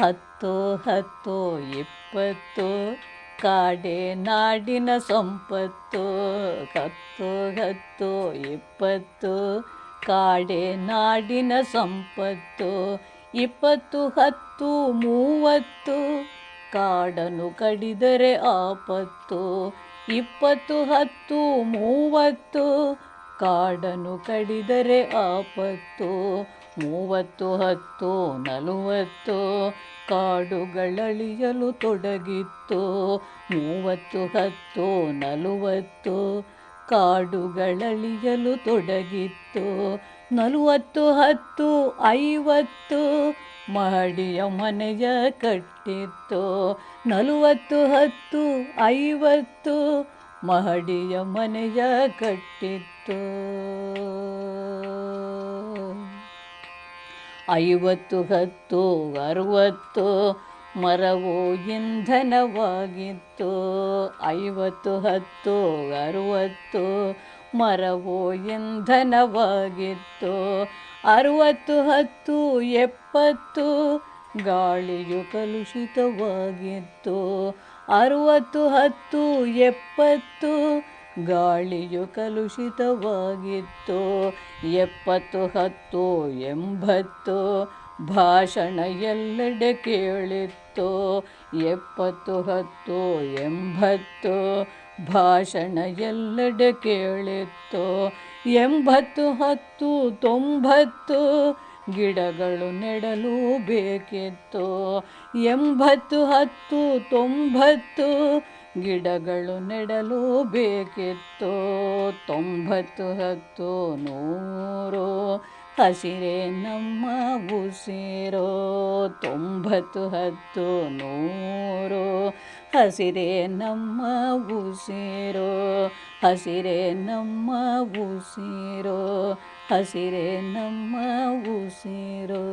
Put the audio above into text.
ಹತ್ತು ಹತ್ತು ಇಪ್ಪತ್ತು ಕಾಡೆ ನಾಡಿನ ಸಂಪತ್ತು, ಹತ್ತು ಹತ್ತು ಇಪ್ಪತ್ತು ಕಾಡೆ ನಾಡಿನ ಸಂಪತ್ತು, ಇಪ್ಪತ್ತು ಹತ್ತು ಮೂವತ್ತು, ಕಾಡನ್ನು ಕಡಿದರೆ ಆಪತ್ತು, ಇಪ್ಪತ್ತು ಹತ್ತು ಮೂವತ್ತು ಕಾಡನ್ನು ಕಡಿದರೆ ಆಪತ್ತು, ಮೂವತ್ತು, ಹತ್ತು, ನಲವತ್ತು. ಕಾಡುಗಳಳಿಯಲು ತೊಡಗಿತ್ತು, ಮೂವತ್ತು, ಹತ್ತು, ನಲವತ್ತು. ಕಾಡುಗಳಳಿಯಲು ತೊಡಗಿತ್ತು, ನಲವತ್ತು, ಹತ್ತು, ಐವತ್ತು. ಮಹಡಿಯ ಮನೆಯ ಕಟ್ಟಿತ್ತು, ನಲವತ್ತು, ಹತ್ತು, ಐವತ್ತು. ಮಹಡಿಯ ಮನೆಯ ಕಟ್ಟಿತ್ತು. ಐವತ್ತು. ಹತ್ತು, ಅರುವತ್ತು, ಮರವು ಇಂಧನವಾಗಿತ್ತು. ಐವತ್ತು ಹತ್ತು, ಅರುವತ್ತು, ಮರವು ಇಂಧನವಾಗಿತ್ತು. ಅರುವತ್ತು ಹತ್ತು, ಎಪ್ಪತ್ತು, ಗಾಳಿಯು ಕಲುಷಿತವಾಗಿತ್ತು. ಅರುವತ್ತು ಹತ್ತು, ಎಪ್ಪತ್ತು ಗಾಳಿಯು ಕಲುಷಿತವಾಗಿತ್ತು. ಎಪ್ಪತ್ತು, ಹತ್ತು, ಎಂಬತ್ತು ಭಾಷಣ ಎಲ್ಲೆಡೆ ಕೇಳಿತ್ತು. ಎಪ್ಪತ್ತು, ಹತ್ತು, ಎಂಬತ್ತು ಭಾಷಣ ಎಲ್ಲೆಡೆ ಕೇಳಿತ್ತು. ಎಂಬತ್ತು, ಹತ್ತು, ತೊಂಬತ್ತು ಗಿಡಗಳು ನೆಡಲು ಬೇಕಿತ್ತು. ಎಂಬತ್ತು, ಹತ್ತು, ತೊಂಬತ್ತು ಗಿಡಗಳು ನೆಡಲು ಬೇಕಿತ್ತು. ತೊಂಬತ್ತು ಹತ್ತು ನೂರು ಹಸಿರೇ ನಮ್ಮ ಉಸಿರೋ. ತೊಂಬತ್ತು ಹತ್ತು ನೂರು ಹಸಿರೇ ನಮ್ಮ ಉಸಿರೋ. ಹಸಿರೇ ನಮ್ಮ ಉಸಿರೋ. ಹಸಿರೇ ನಮ್ಮ ಉಸಿರೋ.